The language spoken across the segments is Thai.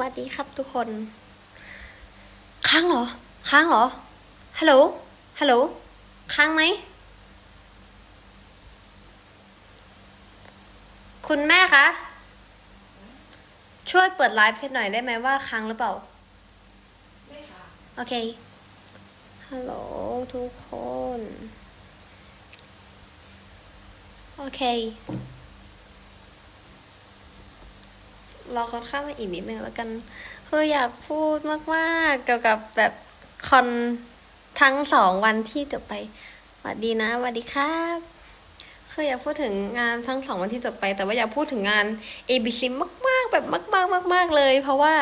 วัสดีครับทุกคน ค้างเหรอ ค้างเหรอ ฮัลโหล ฮัลโหล ค้างไหม คุณแม่คะ ช่วยเปิดไลฟ์ให้หน่อยได้ไหมว่าค้างหรือเปล่าโอเค ฮัลโหลทุกคน โอเค รอเขาเข้ามาอีกนิดนึงแล้วกันคืออยากพูดมากๆ เกี่ยวกับแบบคอนทั้งสองวันที่จบไปสวัสดีนะสวัสดีครับคืออยากพูดถึงงานทั้งสองวันที่จบไป แต่ว่าอยากพูดถึงงาน ABC มาก ๆ แบบมาก ๆ มาก ๆ เลย เพราะว่า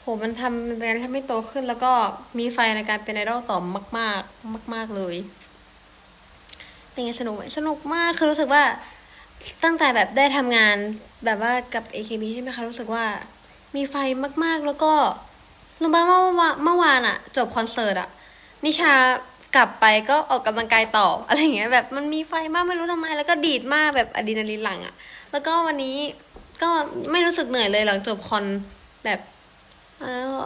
โหมันทำมันเป็นการทำให้โตขึ้น แล้วก็มีไฟในการเป็นไอดอลต่อมาก ๆ มาก ๆ เลย เป็นไงสนุกไหมสนุกมากคือรู้สึกว่า ตั้งแต่แบบได้ทำงานแบบว่ากับ AKB ใช่ไหมคะ รู้สึกว่ามีไฟมากๆ แล้วก็รู้ไหมว่าเมื่อวานเมื่อะจบคอนเสิร์ตอะนิชากลับไปก็ออกกำลังกายต่ออะไรอย่างเงี้ยแบบมันมีไฟมากไม่รู้ทำไม แล้วก็ดีดมากแบบอะดรีนาลีนหลังอะแล้วก็วันนี้ก็ไม่รู้สึกเหนื่อยเลยหลังจบคอนแบบเออ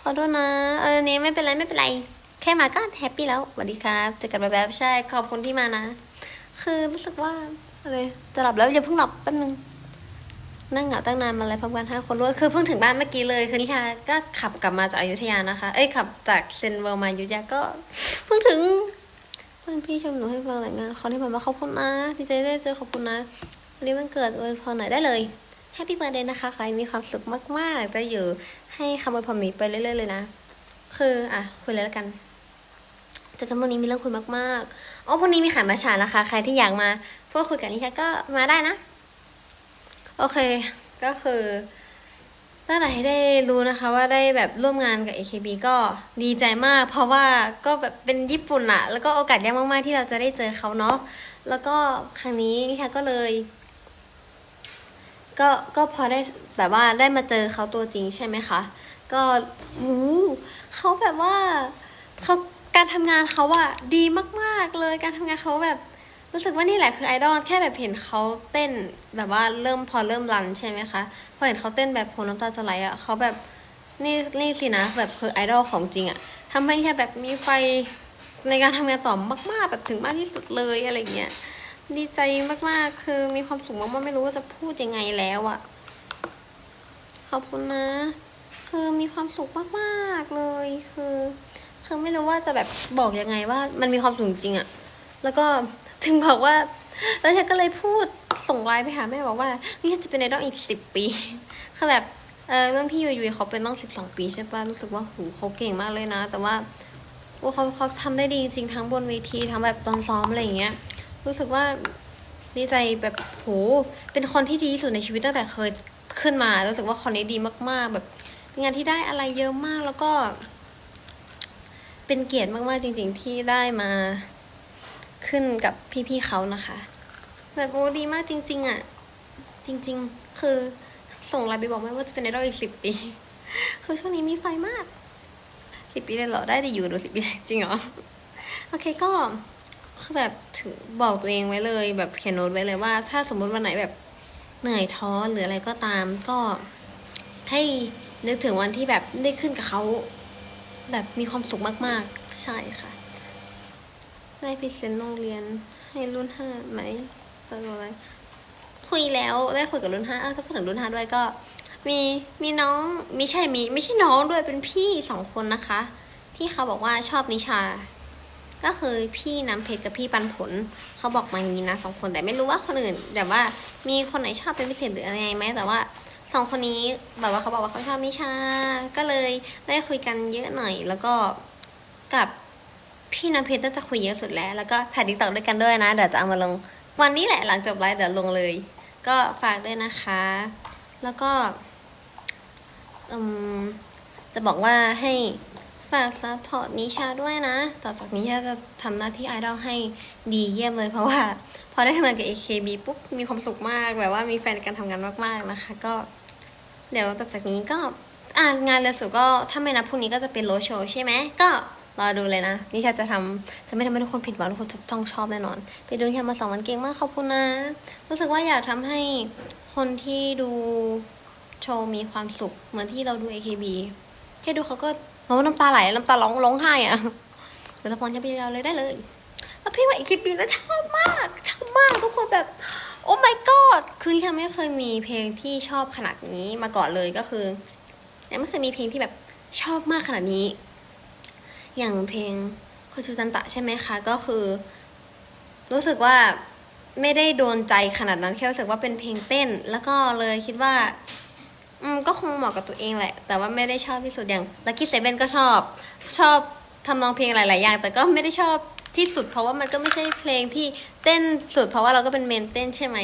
ขอโทษนะเออนี้ไม่เป็นไรไม่เป็นไร แค่มาก็แฮปปี้แล้วสวัสดีครับเจอกันแบบใช่ขอบคุณที่มานะ คือรู้สึกว่า อะไรจะหลับแล้วอย่าเพิ่งหลับแป๊บนึงนั่งเหงาตั้งนานมาเลยพร้อมกันห้าคนรวดคือเพิ่งถึงบ้านเมื่อกี้เลย คือนิชาก็ขับกลับมาจากอยุธยานะคะ เอ้ยขับจากเซนเวลมาอยุธยาก็ เพิ่งถึงเพื่อนพี่ชมหนูให้ฟังหลายงานขอที่ผมมาขอบคุณนะดีใจได้เจอขอบคุณนะวันนี้มันเกิดอวยพรหน่อยได้เลยแฮปปี้เบ t ร์เดย์นะคะให้มีความสุขมากๆ จะอยู่ให้คำอวยพรนี้ไปเรื่อยๆเลยนะ คืออะคุยเลยแล้วกันเจอกันวันนี้มีเรื่องคุยมากๆอ๋อวันนี้มีขายมาชานะคะ ใครที่อยากมา พูดคุยกับนิชาก็มาได้นะ โอเค ก็คือตั้งแต่ได้รู้นะคะว่าได้แบบร่วมงานกับ AKB ก็ดีใจมาก เพราะว่าก็แบบเป็นญี่ปุ่นอะแล้วก็โอกาสยากมากๆที่เราจะได้เจอเขาเนาะแล้วก็ครั้งนี้นิชาก็เลย ก็ก็พอได้แบบว่าได้มาเจอเขาตัวจริงใช่ไหมคะก็หูเขาแบบว่าเขาการทำงานเขาอะดีมาก ๆเลยการทำงานเขาแบบ รู้สึกว่านี่แหละคือไอดอลแค่แบบเห็นเขาเต้นแบบว่าเริ่มพอเริ่มรันใช่ไหมคะพอเห็นเขาเต้นแบบโหน้ำตาจะไหลอะเขาแบบนี่นี่สินะแบบคือไอดอลของจริงอะทำให้แค่แบบมีไฟในการทำงานต่อมาก ๆ แบบถึงมากที่สุดเลยอะไรเงี้ยดีใจมากๆ คือมีความสุขมากๆไม่รู้ว่าจะพูดยังไงแล้วอะขอบคุณนะ คือมีความสุขมากๆเลยคือ คือไม่รู้ว่าจะแบบบอกยังไงว่า มันมีความสุขจริงอะ แล้วก็ ถึงบอกว่า แล้วฉันก็เลยพูดส่งไลน์ไปหาแม่บอกว่านี่จะเป็นไอดอลอีกสิบปีคือแบบเออเรื่องที่ยูยูเขาเป็นต้องสิบสองปีใช่ปะรู้สึกว่าหูเขาเก่งมากเลยนะ แต่ว่าโอ้เขาเขาทำได้ดีจริงทั้งบนเวทีทั้งแบบตอนซ้อมอะไรอย่างเงี้ย รู้สึกว่าดีใจแบบโหเป็นคนที่ดีที่สุดในชีวิตตั้งแต่เคยขึ้นมา รู้สึกว่าคนนี้ดีมาก ๆ แบบงานที่ได้อะไรเยอะมากแล้วก็ เป็นเกียรติมาก ๆ จริง ๆ ที่ได้มา ขึ้นกับพี่ๆเขานะคะ แบบโอ้ดีมากจริง ๆอะ จริง ๆ คือส่งไลน์ไปบอกแม่ว่าจะเป็นไอดอลอีกสิบปี คือช่วงนี้มีไฟมากสิบปีเลยเหรอได้แต่อยู่ดูสิบปีจริงเหรอ โอเคก็คือแบบถึงบอกตัวเองไว้เลย แบบเขียนโน้ตไว้เลยว่า ถ้าสมมติวันไหนแบบเหนื่อยท้อหรืออะไรก็ตามก็ให้นึกถึงวันที่แบบได้ขึ้นกับเขา แบบมีความสุขมาก ๆ ใช่ค่ะ ได้พรีเซนต์โรงเรียนให้รุ่นห้าไหมตอนอะไรคุยแล้วได้คุยกับรุ่นห้าเออถ้าพูดถึงรุ่นห้าด้วยก็ มีมีน้องมีใช่มีไม่ใช่น้องด้วยเป็นพี่สองคนนะคะ ที่เขาบอกว่าชอบนิชา ก็คือพี่น้ำเพชรกับพี่ปันผล เขาบอกมาอย่างนี้นะสองคนแต่ไม่รู้ว่าคนอื่นแบบว่ามีคนไหนชอบเป็นพิเศษหรืออะไรไหมแต่ว่าสองคนนี้แบบว่าเขาบอกว่าเขาชอบนิชา ก็เลยได้คุยกันเยอะหน่อยแล้วก็กับ พี่น้ำเพชรน่าจะคุยเยอะสุดแล้ว แล้วก็ถ่ายติ๊กต็อกด้วยกันด้วยนะ เดี๋ยวจะเอามาลง วันนี้แหละหลังจบไลฟ์เดี๋ยวลงเลย ก็ฝากด้วยนะคะ แล้วก็จะบอกว่าให้ฝากซัพพอร์ตนิชาด้วยนะ ต่อจากนี้จะทำหน้าที่ไอดอลให้ดีเยี่ยมเลยเพราะว่า พอได้ทำงานกับ AKB ปุ๊บ มีความสุขมากแบบว่ามีแฟนในการทำงานมากๆนะคะ ก็เดี๋ยวต่อจากนี้ก็งานเร็วสุดก็ถ้าไม่นับพรุ่งนี้ก็จะเป็นโรโชว์ใช่ไหมก็ รอดูเลยนะ นิชาจะทำจะไม่ทำให้ทุกคนผิดหวังทุกคนจะต้องชอบแน่นอน ไปดูนิชามาสองวันเก่งมากขอบคุณนะ รู้สึกว่าอยากทำให้คนที่ดูโชว์มีความสุข เหมือนที่เราดู AKB แค่ดูเขาก็โอ้น้ำตาไหลน้ำตาร้องร้องไห้อะเดี๋ยวตะพรจะไปยาวๆเลยได้เลยแล้วเพลงว่า AKB แล้วชอบมากชอบมากทุกคนแบบโอ้ my god คือที่ฉันไม่เคยมีเพลงที่ชอบขนาดนี้มาก่อนเลยก็คือยังไม่เคยมีเพลงที่แบบชอบมากขนาดนี้ อย่างเพลงโคชูตันตะใช่ไหมคะ ก็คือ รู้สึกว่าไม่ได้โดนใจขนาดนั้นแค่รู้สึกว่าเป็นเพลงเต้น แล้วก็เลยคิดว่า อืมก็คงเหมาะกับตัวเองแหละ แต่ว่าไม่ได้ชอบที่สุดอย่าง Lucky Seven ก็ชอบ ชอบทำนองเพลงหลาย ๆ อย่าง แต่ก็ไม่ได้ชอบที่สุด เพราะว่ามันก็ไม่ใช่เพลงที่เต้นสุด เพราะว่าเราก็เป็นเมนเต้นใช่ไหม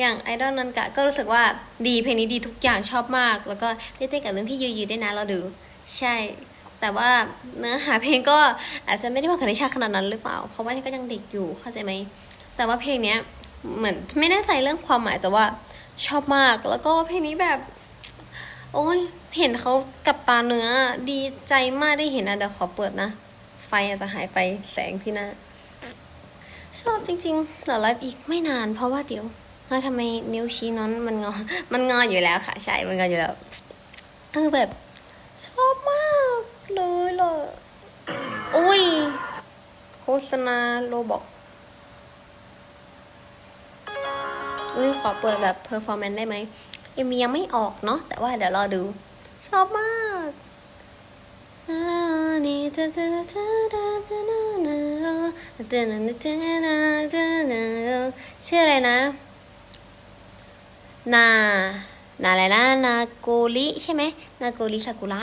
อย่างไอดอลนันกะก็รู้สึกว่าดีเพลงนี้ดีทุกอย่างชอบมาก แล้วก็ได้เต้นกับเรื่องพี่ยูยูได้นะเราดู ใช่ แต่ว่าเนื้อหาเพลงก็อาจจะไม่ได้ว่าคณิชาขนาดนั้นหรือเปล่า เพราะว่านี่ก็ยังเด็กอยู่เข้าใจไหม แต่ว่าเพลงเนี้ยเหมือนไม่แน่ใจเรื่องความหมายแต่ว่าชอบมากแล้วก็เพลงนี้แบบ โอ้ยเห็นเขากับตาเนื้อดีใจมากได้เห็นนะเดี๋ยวขอเปิดนะ ไฟอาจจะหายไปแสงที่หน้า ชอบจริงๆเดี๋ยวไลฟ์อีกไม่นาน เพราะว่าเดี๋ยวแล้วทำไมนิ้วชี้น้นมันงอ มันงออยู่แล้วค่ะ ใช่ มันงออยู่แล้วเออแบบ เลยล่ะโอ้ย โฆษณาโลบอกอุ้ยขอเปิดแบบเพอร์ฟอร์แมนซ์ได้ไหมเอ็มยังไม่ออกเนาะแต่ว่าเดี๋ยวรอดู ชอบมากอ่านี่เธอเธอเธอเธอเธอเธอเธอเธอเธอเธอเธอชื่ออะไรนะ นา นาอะไรนะ นาโกริใช่ไหม นาโกริซากุระ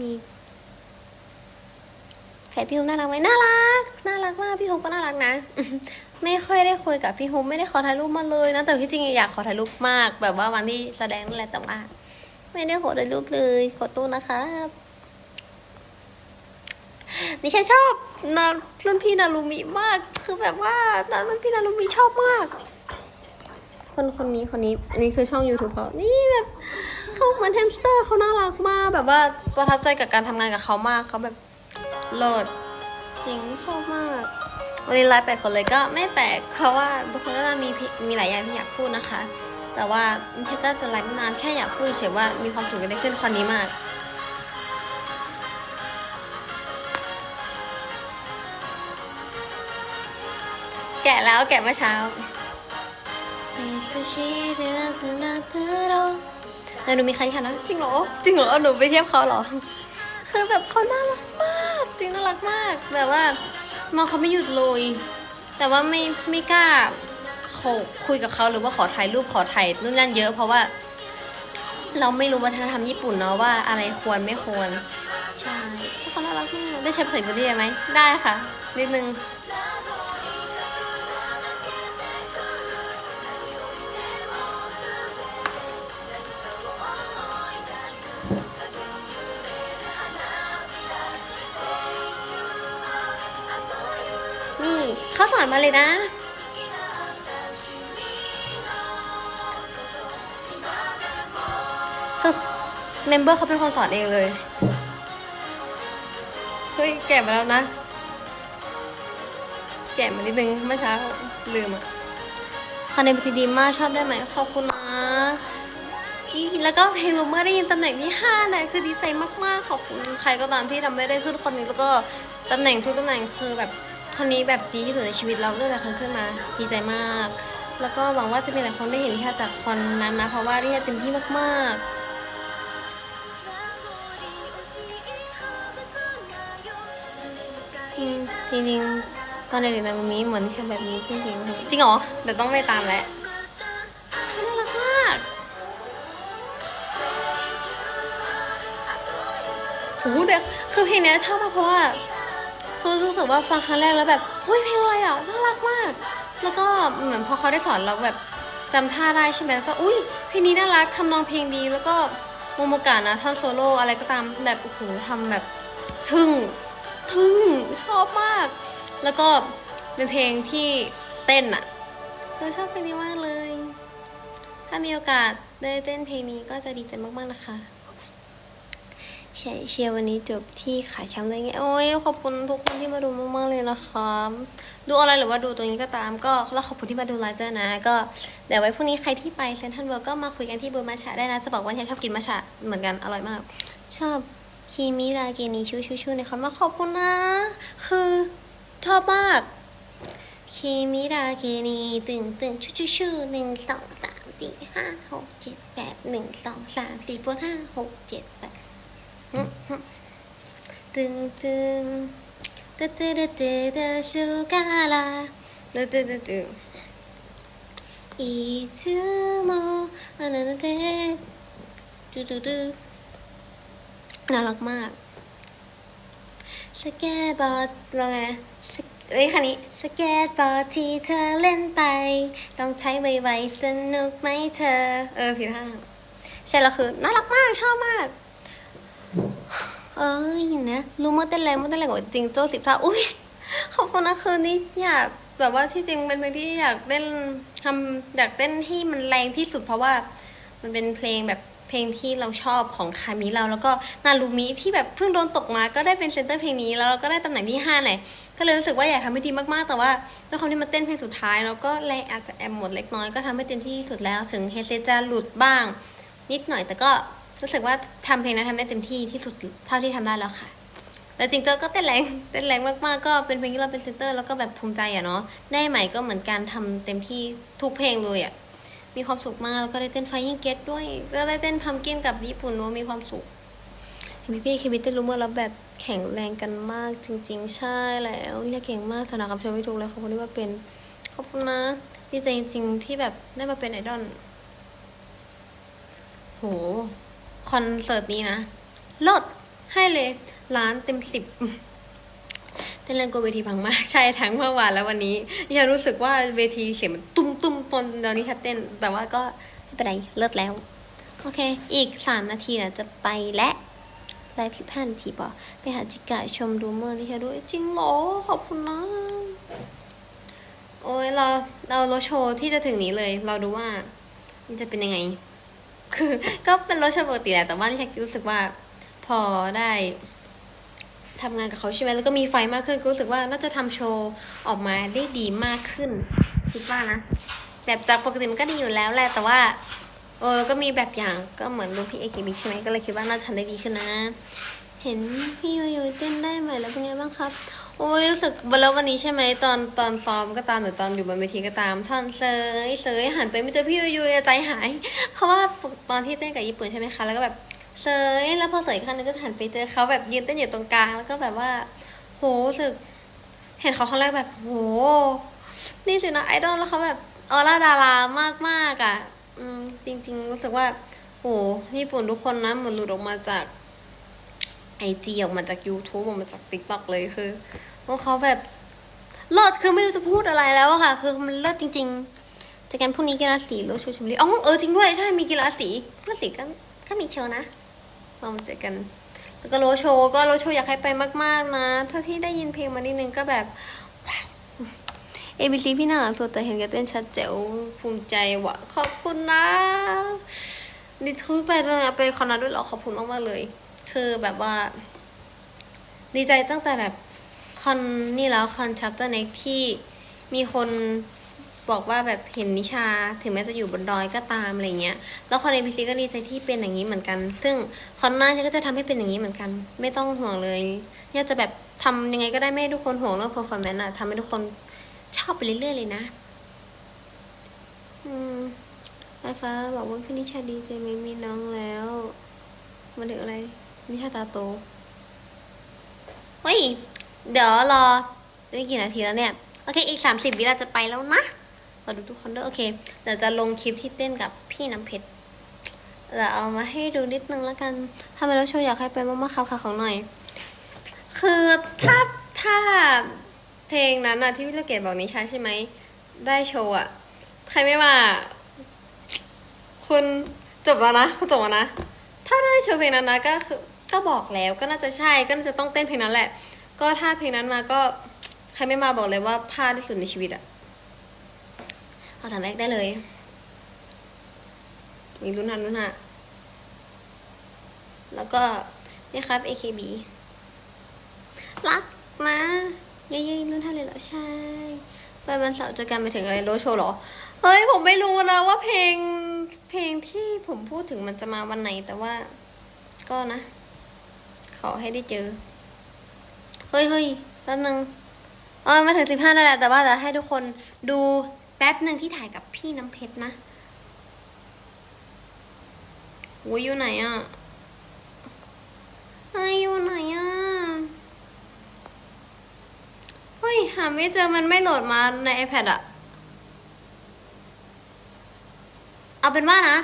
มีแฟนพี่ฮุมน่ารักไหมน่ารัก น่ารักมากพี่ฮุมก็น่ารักนะ ไม่ค่อยได้คุยกับพี่ฮุมไม่ได้ขอถ่ายรูปมาเลยนะแต่ที่จริงอยากขอถ่ายรูปมาก แบบว่าวันที่แสดงนั่นแหละแต่ว่าไม่ได้ขอถ่ายรูปเลยขอตู้นะครับดิฉันชอบนารุ่นพี่นารุมิมาก คือแบบว่านารุ่นพี่นารุมิชอบมาก คนคนนี้คนนี้อันนี้คือช่อง YouTube เขานี่แบบ เขาเหมือนแฮมสเตอร์เขาน่ารักมาก แบบว่าประทับใจกับการทำงานกับเขามากเขาแบบเลิศจริงชอบมาก วันนี้ไลฟ์แปลกคนเลยก็ไม่แปลกเพราะว่าทุกคนก็จะมีมีหลายอย่างที่อยากพูดนะคะ แต่ว่าเทก็จะไลฟ์นานแค่อยากพูดเฉยว่ามีความสุขกันได้ขึ้นคอนนี้มากแกะแล้วแกะเมื่อเช้า แล้วหนูมีใครค่ะนะจริงเหรอ จริงเหรอหนูไปเทียบเขาเหรอ คือแบบเขาน่ารักมาก จริงน่ารักมาก แบบว่ามองเขาไม่หยุดเลย แต่ว่าไม่ไม่กล้าขอคุยกับเขาหรือว่าขอถ่ายรูปขอถ่ายนู่นนั่นเยอะ เพราะว่า เราไม่รู้วัฒนธรรมญี่ปุ่นเนาะว่าอะไรควรไม่ควร ใช่เขาน่ารักมาก ได้ใช้ภาษาญี่ปุ่นได้ไหม ได้ค่ะ นิดนึง สอนมาเลยนะ เมมเบอร์เขาเป็นคนสอนเองเลย เฮ้ย แกะมาแล้วนะ แกะมานิดนึงเมื่อเช้าลืมอะคอนเนมซีดีมากชอบได้ไหมขอบคุณนะแล้วก็เพลงรูเมอร์ได้ยินตำแหน่งที่ห้าเนี่ยคือดีใจมากๆ ขอบคุณใครก็ตามที่ทำไม่ได้ขึ้นคนนี้แล้วก็ตำแหน่งทุกตำแหน่งคือแบบ คนนี้แบบดีที่สุดในชีวิตเราตั้งแต่เคยขึ้นมาดีใจมาก แล้วก็หวังว่าจะมีหลายคนได้เห็นที่จากคอนนั้นนะ เพราะว่าที่เต็มที่มากๆจริงๆ ตอนเด็กๆนางมีเหมือนแค่แบบนี้จริงๆจริงเหรอเดี๋ยวต้องไปตามแหล้วน่ารักมากโอ้โหเด็กคือเพลงนี้ชอบมากเพราะว่า คือรู้สึกว่าฟังครั้งแรกแล้วแบบเฮ้ยเพลงอะไรอะน่ารักมาก แล้วก็เหมือนพอเขาได้สอนเราแบบจำท่าได้ใช่ไหมแล้วก็อุ้ยเพลงนี้น่ารักทำนองเพลงดี แล้วก็โมโมกะนะท่อนโซโล่อะไรก็ตามแบบโอ้โหทำแบบทึ่งทึ่งชอบมาก แล้วก็เป็นเพลงที่เต้นอะคือชอบเพลงนี้มากเลย ถ้ามีโอกาสได้เต้นเพลงนี้ก็จะดีใจมากๆนะคะ เชียร์วันนี้จบที่ขายช้ำเลยไงโอ้ยขอบคุณทุกคนที่มาดูมากๆเลยนะคะดูอะไรหรือว่าดูตัวนี้ก็ตาม ก็แล้วขอบคุณที่มาดูไลฟ์ด้วยนะ ก็เดี๋ยวไว้พรุ่งนี้ใครที่ไปเซนทรัลเวิลด์ก็มาคุยกันที่บูมาชาได้นะจะบอกว่าฉันชอบกินมาชาเหมือนกันอร่อยมาก ชอบคีมิราเกนีชูชูชูในคำว่าขอบคุณนะ คือชอบมากคีมิราเกนีตึงตึงชูชูชูหนึ่งสองสามสี่ห้าหกเจ็ดแปดหนึ่งสองสามสี่ห้าหกเจ็ด ตึงตึงตึ๊ดตึ๊ดตึ๊ดสุกาลาตึ๊ดตึ๊ดตึ๊ดอีทูโมอันนั้นเต้ดูดูดูน่ารักมากสเก็ตบอร์ดลองไงนะเอ้ยคันนี้สเก็ตบอร์ดที่เธอเล่นไป ลองใช้ไวๆสนุกไหมเธอ เออผิดห้างใช่แล้วคือ น่ารักมาก ชอบมาก เอ้ยนะรู้เมื่อเต้นแรงเมื่อเต้นแรงกว่าจริงโจ้สิบเท่าอุ้ยขอบคุณนะคืนนี้อยากแบบว่าที่จริงเป็นเพลงที่อยากเต้นทำอยากเต้นที่มันแรงที่สุดเพราะว่า มันเป็นเพลงแบบเพลงที่เราชอบของคามิเรา แล้วก็นารูมิที่แบบเพิ่งโดนตกมาก็ได้เป็นเซนเตอร์เพลงนี้แล้วเราก็ได้ตำแหน่งที่ห้าเลยก็เลยรู้สึกว่าอยากทำให้ดีมากๆ แต่ว่าด้วยความที่มาเต้นเพลงสุดท้ายแล้วก็แรงอาจจะแอบหมดเล็กน้อยก็ทำให้เต็มที่ที่สุดแล้วถึงเฮเซจะหลุดบ้าง นิดหน่อยแต่ก็ รู้สึกว่าทำเพลงนั้นทำได้เต็มที่ที่สุดเท่าที่ทำได้แล้วค่ะ แล้วจริงๆก็เต้นแรงเต้นแรงมากๆก็เป็นเพลงที่เราเป็นเซนเตอร์แล้วก็แบบภูมิใจอะเนาะได้ใหม่ก็เหมือนการทำเต็มที่ทุกเพลงเลยอะมีความสุขมากแล้วก็ได้เต้นไฟยิ่งเกตด้วยก็ได้เต้นพัมกินกับญี่ปุ่นว่ามีความสุขเห็นพี่พี่คิมิเต้นรู้เมื่อแล้วแบบแข็งแรงกันมากจริง ๆ ใช่แล้วเนี่ยเก่งมากสนามคำชมไม่ถูกเลยขอบคุณที่มาเป็นขอบคุณนะดีใจจริง ๆ ที่แบบได้มาเป็นไอดอลโห คอนเสิร์ตนี้นะลดให้เลยล้านเต็มสิบเต้นเล่นกลัวเวทีพังมากใช่ทั้งเมื่อวานแล้ววันนี้ยังรู้สึกว่าเวทีเสียงมันตุ้มตุ้มตอนตอนนี้ชัดเต้น แต่ว่าก็ไม่เป็นไรเลิศแล้ว โอเค อีกสามนาทีนะจะไปและไลฟ์สิบห้านาทีป่ะไปหาจิกะชมดูเมอร์ที่เธอด้วยจริงเหรอ ขอบคุณนะโอ้ยเราเรารถโชว์ที่จะถึงนี้เลย เราดูว่ามันจะเป็นยังไง คือก็เป็นรถโชว์ปกติแหละแต่ว่าที่ฉันรู้สึกว่าพอได้ทำงานกับเขาใช่ไหมแล้วก็มีไฟมากขึ้นก็รู้สึกว่าน่าจะทำโชว์ออกมาได้ดีมากขึ้นคิดว่านะแบบจากปกติมันก็ดีอยู่แล้วแหละแต่ว่าเออก็มีแบบอย่างก็เหมือนรุ่นพี่เอคิบิใช่ไหมก็เลยคิดว่าน่าจะทำได้ดีขึ้นนะ เห็นพี่ยูยูเต้นได้ไหมแล้วเป็นไงบ้างครับ โอ้ยรู้สึกแล้ววันนี้ใช่ไหมตอนตอนซ้อมก็ตามหรือตอนอยู่บนเวทีก็ตามท่อนเซยเซยหันไปไม่เจอพี่ยูยูใจหาย เพราะว่าตอนที่เต้นกับญี่ปุ่นใช่ไหมคะ แล้วก็แบบเซยแล้วพอเสยอีกครั้งนึงก็หันไปเจอเขาแบบยืนเต้นอยู่ตรงกลางแล้วก็แบบว่า โหรู้สึก เห็นเขาครั้งแรกแบบโห นี่สินะไอดอลแล้วเขาแบบออร่าดารามากมากๆอะ อืมจริง ๆ รู้สึกว่าโหญี่ปุ่นทุกคนนะเหมือนหลุดออกมาจาก ไอจีออกมาจาก YouTube ออกมาจาก t ิ k t o k เลยคือพวกเขาแบบเลิศคือไม่รู้จะพูดอะไรแล้วอะค่ะ คือมันเลิศจริงๆเจากกันพรุ่งนี้กีฬาสีรือโชว์ชมรีอ๋อเออจริงด้วยใช่มีกีฬาสีกีฬาสีก็ก็มีโชว์นะเรามาเจอกัน แล้วก็โรโชก็โรโชอยากให้ไปมากๆนะเท่าที่ได้ยินเพลงมานิดนึงก็แบบ A B C พี่น่ารักสุดแต่เห็นแกเต้นชัดแจ๋วภูมิใจว่ะขอบคุณนะนี่ทุกไปเลยไปคอนนัดด้วยเหรอขอบคุณมากๆเลย คือแบบว่า ดีใจตั้งแต่แบบคอนนี่แล้วคอนชัปเตอร์เน็กที่มีคนบอกว่าแบบเห็นนิชาถึงแม้จะอยู่บนดอยก็ตามอะไรเงี้ย แล้วคอนเอพีซีก็ดีใจที่เป็นอย่างนี้เหมือนกัน ซึ่งคอนหน้าก็จะทำให้เป็นอย่างนี้เหมือนกัน ไม่ต้องห่วงเลยเนี่ยจะแบบทำยังไงก็ได้ไม่ให้ทุกคนห่วงเรื่อง performance อะทำให้ทุกคนชอบไปเรื่อยๆเลยนะ อืมไฟฟ้าบอกว่าพี่นิชาดีใจไหมมีน้องแล้วมาถึงอะไร นิชาตาโตเฮ้ย เดี๋ยวรอได้กี่นาทีแล้วเนี่ย โอเค อีก 30 วิเราจะไปแล้วนะขอดูทุกคนด้วยโอเค เดี๋ยวจะลงคลิปที่เต้นกับพี่น้ำเพชรเดี๋ยวเอามาให้ดูนิดนึงแล้วกันทำไมเราโชว์อยากให้ไปมากๆครับค่ะของหน่อย คือถ้าถ้าเพลงนั้นอะที่พี่ลูกเกดบอกนิชาใช่ไหม ได้โชว์อะใครไม่มาคุณจบแล้วนะคุณจบแล้วนะ ถ้าได้โชว์เพลงนั้นนะก็คือ ก็บอกแล้วก็น่าจะใช่ก็น่าจะต้องเต้นเพลงนั้นแหละ ก็ถ้าเพลงนั้นมาก็ใครไม่มาบอกเลยว่าพลาดที่สุดในชีวิตอะเอาถามแม็กได้เลย มีรุ่นหันรุ่นหะแล้วก็นี่ครับ AKB รักนะเย้ๆนู่นท่าเลยเหรอใช่ ไปวันเสาร์จอกันไปถึงอะไรโรดโชหรอ เฮ้ย ผมไม่รู้นะว่าเพลงเพลงที่ผมพูดถึงมันจะมาวันไหนแต่ว่าก็นะ ขอให้ได้เจอ เฮ้ยเฮ้ยแป๊บนึงเออมาถึงสิบห้าแล้วแหละแต่ว่าจะให้ทุกคนดูแป๊บหนึ่งที่ถ่ายกับพี่น้ำเพชรนะโอ้ยอยู่ไหนอะเฮ้อยู่ไหนอะเฮ้ยหาไม่เจอมันไม่โหลดมาใน iPad อะเอาเป็นว่านะ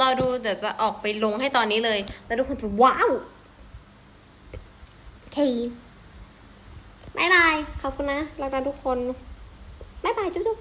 รอดูเดี๋ยวจะออกไปลงให้ตอนนี้เลย แล้วทุกคนจะว้าว คีบายบาย ขอบคุณนะรักนะทุกคนบายบาย จุ๊บ